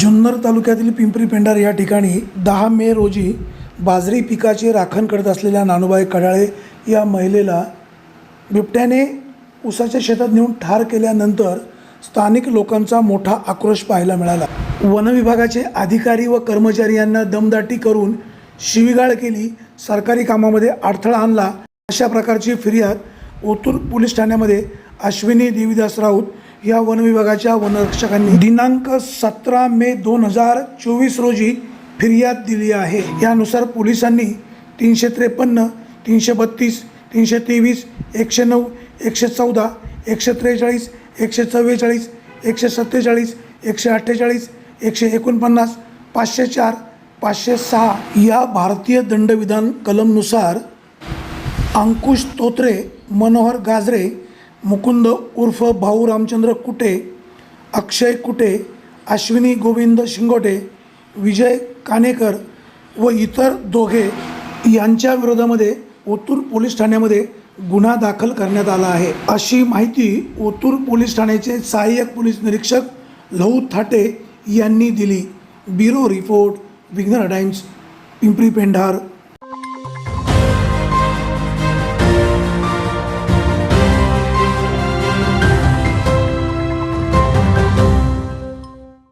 जुन्नर तालुक्यातील पिंपरी पेंढार या ठिकाणी दहा मे रोजी बाजरी पिकाची राखण करत असलेल्या नानूबाई कडाळे या महिलेला बिबट्याने उसाच्या शेतात नेऊन ठार केल्यानंतर स्थानिक लोकांचा मोठा आक्रोश पाहायला मिळाला. वनविभागाचे अधिकारी व कर्मचारी यांना दमदाटी करून शिवीगाळ केली. सरकारी कामामध्ये अडथळा आणला. अशा प्रकारची फिर्याद ओतूर पोलीस ठाण्यामध्ये अश्विनी देवीदास राऊत या वनविभागाच्या वनरक्षकांनी दिनांक सतरा मे दोन हजार चोवीस रोजी फिर्याद दिली आहे. यानुसार पोलिसांनी तीनशे त्रेपन्न तीनशे बत्तीस तीनशे तेवीस एकशे नऊ एकशे चौदा एकशे त्रेचाळीस एकशे चव्वेचाळीस एकशे सत्तेचाळीस एकशे अठ्ठेचाळीस एकशे एकोणपन्नास पाचशे चार पाचशे सहा या भारतीय दंडविधान कलमनुसार अंकुश तोत्रे मनोहर गाजरे मुकुंद उर्फ भाऊ रामचंद्र कुटे अक्षय कुटे अश्विनी गोविंद शिंगोटे विजय कानेकर व इतर दोघे यांच्या विरोधामध्ये ओतूर पोलीस ठाण्यामध्ये गुन्हा दाखल करण्यात आला आहे. अशी माहिती ओतूर पोलीस ठाण्याचे सहाय्यक पोलीस निरीक्षक लहू थाटे यांनी दिली. Bureau report Vighnar Times Pimpri Pendhar.